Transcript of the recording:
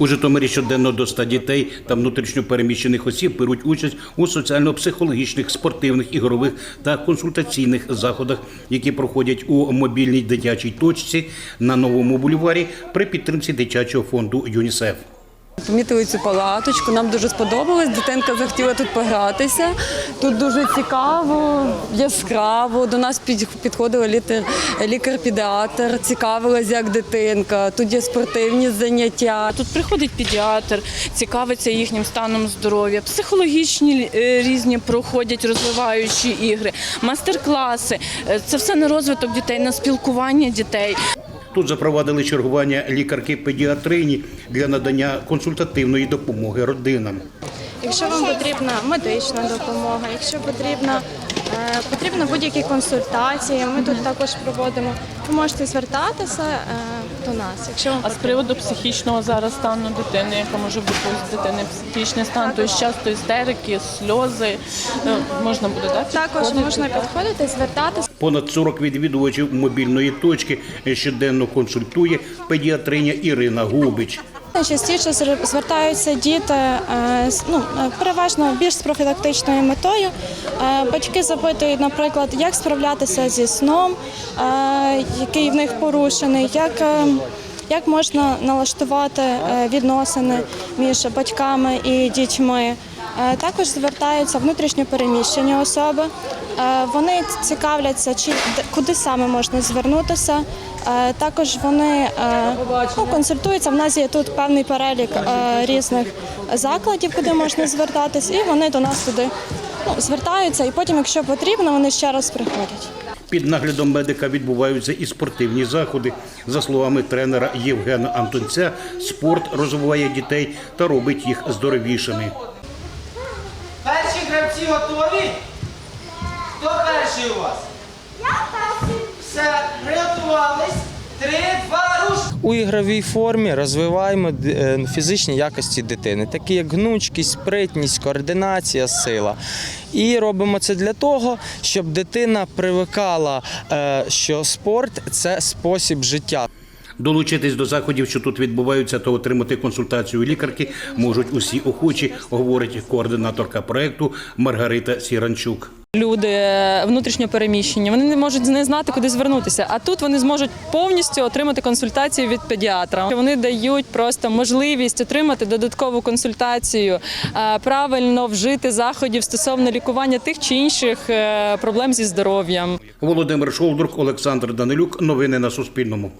У Житомирі щоденно до 100 дітей та внутрішньопереміщених осіб беруть участь у соціально-психологічних, спортивних, ігрових та консультаційних заходах, які проходять у мобільній дитячій точці на новому бульварі при підтримці дитячого фонду ЮНІСЕФ. Помітили цю палаточку, нам дуже сподобалось. Дитинка захотіла тут погратися. Тут дуже цікаво, яскраво. До нас підходила лікар-педіатр, цікавилась, як дитинка. Тут є спортивні заняття. Тут приходить педіатр, цікавиться їхнім станом здоров'я, психологічні е, різні проходять розвиваючі ігри, мастер-класи. Е, Це все на розвиток дітей, на спілкування дітей. Тут запровадили чергування лікарки-педіатрині для надання консультативної допомоги родинам. Якщо вам потрібна медична допомога, якщо потрібна, е, потрібно будь-які консультації, ми тут також проводимо. Ви можете звертатися е, до нас. Якщо вам А з приводу психічного зараз стану дитини, яка може бути у дитини психічний стан, то часто істерики, сльози е, можна буде дати. також можна підходити, звертатися. Понад 40 відвідувачів мобільної точки щоденно консультує педіатриня Ірина Губич. Найчастіше звертаються діти е, ну, е, переважно більш з профілактичною метою. Е, Батьки запитують, наприклад, як справлятися зі сном, який в них порушений, як, як можна налаштувати відносини між батьками і дітьми. Е, Також звертаються внутрішньо переміщені особи. Е, Вони цікавляться, чи куди саме можна звернутися. Е, Також вони ну, консультуються. В нас є тут певний перелік різних закладів, куди можна звертатись, і вони до нас туди ну, звертаються. І потім, якщо потрібно, вони ще раз приходять. Під наглядом медика відбуваються і спортивні заходи. За словами тренера Євгена Антонця, спорт розвиває дітей та робить їх здоровішими. Гравці готові? Хто перший у вас? Я перший. Все, приготувались. Три, два, руш! У ігровій формі розвиваємо е, фізичні якості дитини, такі як гнучкість, спритність, координація, сила. І робимо це для того, щоб дитина привикала, е, що спорт це спосіб життя. Долучитись до заходів, що тут відбуваються, та отримати консультацію лікарки можуть усі охочі, говорить координаторка проекту Маргарита Сіранчук. Люди внутрішньо переміщені, вони не можуть не знати, куди звернутися. А тут вони зможуть повністю отримати консультацію від педіатра. Вони дають просто можливість отримати додаткову консультацію, е, правильно вжити заходів стосовно лікування тих чи інших е, проблем зі здоров'ям. Володимир Шовдрук, Олександр Данилюк. Новини на Суспільному.